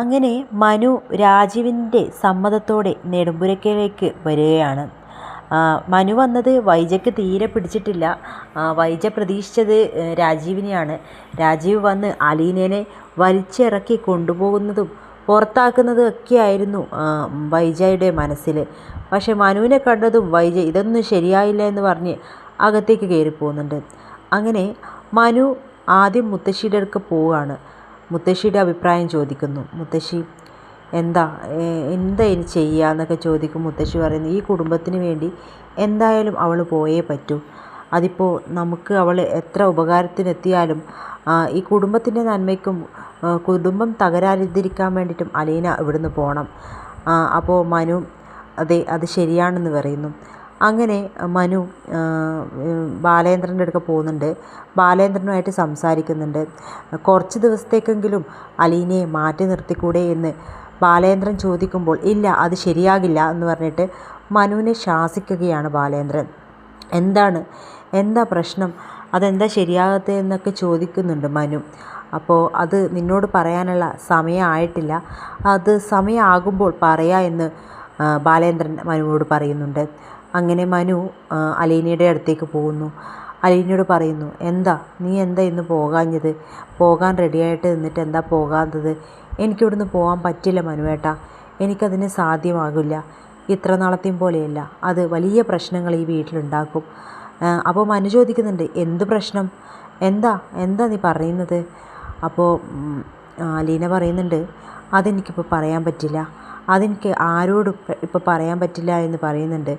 അങ്ങനെ മനു രാജീവിന്റെ സമ്മതത്തോടെ നെടുമ്പുരയ്ക്കലേക്ക് വരികയാണ്. മനു വന്നത് വൈജയ്ക്ക് തീരെ പിടിച്ചിട്ടില്ല. വൈജ പ്രതീക്ഷിച്ചത് രാജീവിനെയാണ്. രാജീവ് വന്ന് അലീനേനെ വലിച്ചിറക്കി കൊണ്ടുപോകുന്നതും പുറത്താക്കുന്നതും ഒക്കെയായിരുന്നു വൈജയുടെ മനസ്സിൽ പക്ഷെ മനുവിനെ കണ്ടതും വൈജ ഇതൊന്നും ശരിയായില്ല എന്ന് പറഞ്ഞ് അകത്തേക്ക് കയറി പോകുന്നുണ്ട് അങ്ങനെ മനു ആദ്യം മുത്തശ്ശിയുടെ അടുക്ക് പോവുകയാണ്. മുത്തശ്ശിയുടെ അഭിപ്രായം ചോദിക്കുന്നു. മുത്തശ്ശി എന്താ? എന്താ ഇനി ചെയ്യുക എന്നൊക്കെ ചോദിക്കും മുത്തശ്ശി പറയുന്നു. ഈ കുടുംബത്തിന് വേണ്ടി എന്തായാലും അവൾ പോയേ പറ്റൂ. അതിപ്പോൾ നമുക്ക് അവൾ എത്ര ഉപകാരത്തിനെത്തിയാലും ഈ കുടുംബത്തിന്റെ നന്മയ്ക്കും കുടുംബം തകരാതിരിക്കാൻ വേണ്ടിയിട്ടും അലീന ഇവിടുന്ന് പോകണം അപ്പോൾ മനു അതെ അത് ശരിയാണെന്ന് പറയുന്നു. അങ്ങനെ മനു ബാലേന്ദ്രന്റെ അടുക്ക പോകുന്നുണ്ട്. ബാലേന്ദ്രനുമായിട്ട് സംസാരിക്കുന്നുണ്ട്. കുറച്ച് ദിവസത്തേക്കെങ്കിലും അലീനയെ മാറ്റി നിർത്തിക്കൂടെ എന്ന് ബാലേന്ദ്രൻ ചോദിക്കുമ്പോൾ ഇല്ല അത് ശരിയാകില്ല എന്ന് പറഞ്ഞിട്ട് മനുവിനെ ശാസിക്കുകയാണ് ബാലേന്ദ്രൻ. എന്താണ്? എന്താ പ്രശ്നം? അതെന്താ ശരിയാകത്തെ എന്നൊക്കെ ചോദിക്കുന്നുണ്ട് മനു. അപ്പോൾ അത് നിന്നോട് പറയാനുള്ള സമയമായിട്ടില്ല അത് സമയമാകുമ്പോൾ പറയാ എന്ന് ബാലേന്ദ്രൻ മനുവോട് പറയുന്നുണ്ട്. അങ്ങനെ മനു അലീനയുടെ അടുത്തേക്ക് പോകുന്നു. അലീനയോട് പറയുന്നു എന്താ? നീ എന്താ ഇന്ന് പോകാഞ്ഞത്? പോകാൻ റെഡിയായിട്ട് നിന്നിട്ട് എന്താ പോകാത്തത്? എനിക്കിവിടുന്ന് പോകാൻ പറ്റില്ല മനുവേട്ടാ. എനിക്കതിന് സാധ്യമാകില്ല. ഇത്ര നാളത്തെയും പോലെയല്ല. അത് വലിയ പ്രശ്നങ്ങൾ ഈ വീട്ടിലുണ്ടാക്കും. അപ്പോൾ മനു ചോദിക്കുന്നുണ്ട് എന്ത് പ്രശ്നം? എന്താ? എന്താ നീ പറയുന്നത്? അപ്പോൾ അലീന പറയുന്നുണ്ട് അതെനിക്കിപ്പോൾ പറയാൻ പറ്റില്ല. അതെനിക്ക് ആരോടും ഇപ്പോൾ പറയാൻ പറ്റില്ല എന്ന് പറയുന്നുണ്ട്.